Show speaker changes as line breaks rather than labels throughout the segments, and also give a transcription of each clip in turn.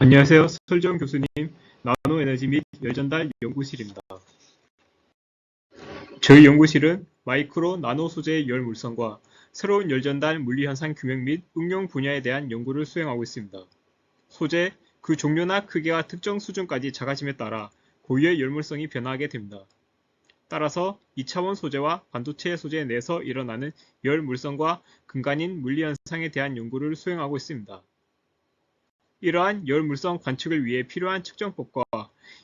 안녕하세요. 설정 교수님, 나노에너지 및 열전달 연구실입니다. 저희 연구실은 마이크로 나노 소재의 열 물성과 새로운 열전달 물리 현상 규명 및 응용 분야에 대한 연구를 수행하고 있습니다. 소재, 그 종류나 크기와 특정 수준까지 작아짐에 따라 고유의 열물성이 변화하게 됩니다. 따라서 2차원 소재와 반도체 소재 내에서 일어나는 열 물성과 근간인 물리 현상에 대한 연구를 수행하고 있습니다. 이러한 열 물성 관측을 위해 필요한 측정법과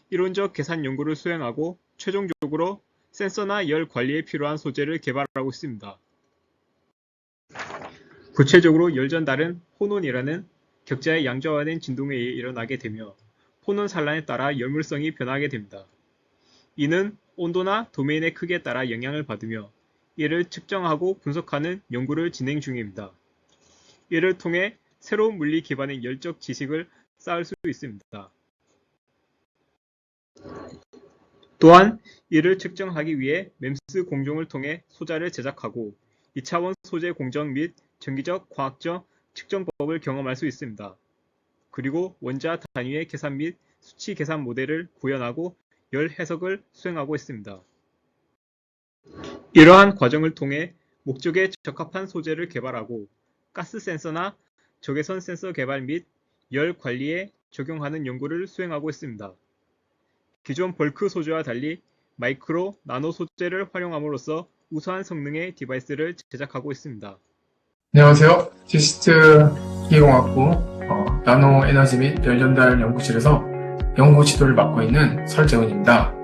이론적 계산 연구를 수행하고 최종적으로 센서나 열 관리에 필요한 소재를 개발하고 있습니다. 구체적으로 열 전달은 호논이라는 격자의 양자화된 진동에 의해 일어나게 되며 호논 산란에 따라 열물성이 변하게 됩니다. 이는 온도나 도메인의 크기에 따라 영향을 받으며 이를 측정하고 분석하는 연구를 진행 중입니다. 이를 통해 새로운 물리 기반의 열적 지식을 쌓을 수 있습니다. 또한 이를 측정하기 위해 맴스 공정을 통해 소자를 제작하고 2차원 소재 공정 및 정기적 과학적 측정법을 경험할 수 있습니다. 그리고 원자 단위의 계산 및 수치 계산 모델을 구현하고 열 해석을 수행하고 있습니다. 이러한 과정을 통해 목적에 적합한 소재를 개발하고 가스 센서나 적외선 센서 개발 및 열 관리에 적용하는 연구를 수행하고 있습니다. 기존 벌크 소재와 달리 마이크로, 나노 소재를 활용함으로써 우수한 성능의 디바이스를 제작하고 있습니다.
안녕하세요. 지시트 기계공학부 어, 나노 에너지 및 열 전달 연구실에서 연구 지도를 맡고 있는 설재훈입니다.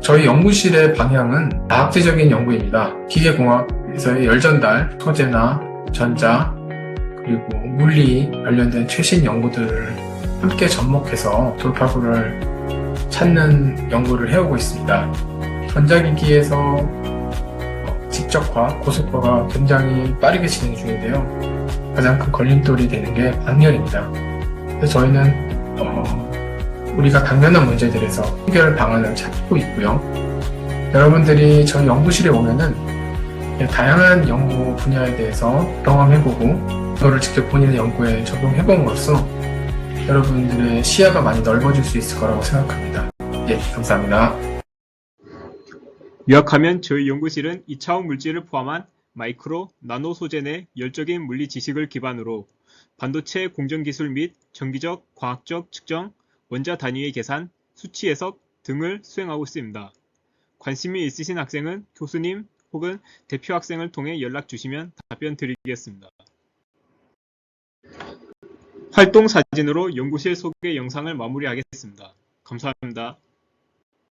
저희 연구실의 방향은 과학제적인 연구입니다. 기계공학에서의 열전달, 소재나 전자, 그리고 물리 관련된 최신 연구들을 함께 접목해서 돌파구를 찾는 연구를 해오고 있습니다. 전자기기에서 어, 직접화, 고속화가 굉장히 빠르게 진행 중인데요. 가장 큰 걸림돌이 되는 게 방열입니다. 그래서 저희는 어, 우리가 당면한 문제들에서 해결 방안을 찾고 있고요. 여러분들이 저희 연구실에 오면은 다양한 연구 분야에 대해서 경험해보고 그거를 직접 본인의 연구에 적용해봄으로써 여러분들의 시야가 많이 넓어질 수 있을 거라고 생각합니다. 예, 감사합니다.
요약하면 저희 연구실은 2차원 물질을 포함한 마이크로, 나노 소재 내 열적인 물리 지식을 기반으로 반도체 공정 기술 및 정기적 과학적 측정, 원자 단위의 계산, 수치 해석 등을 수행하고 있습니다. 관심이 있으신 학생은 교수님 혹은 대표 학생을 통해 연락 주시면 답변 드리겠습니다. 활동 사진으로 연구실 소개 영상을 마무리하겠습니다. 감사합니다.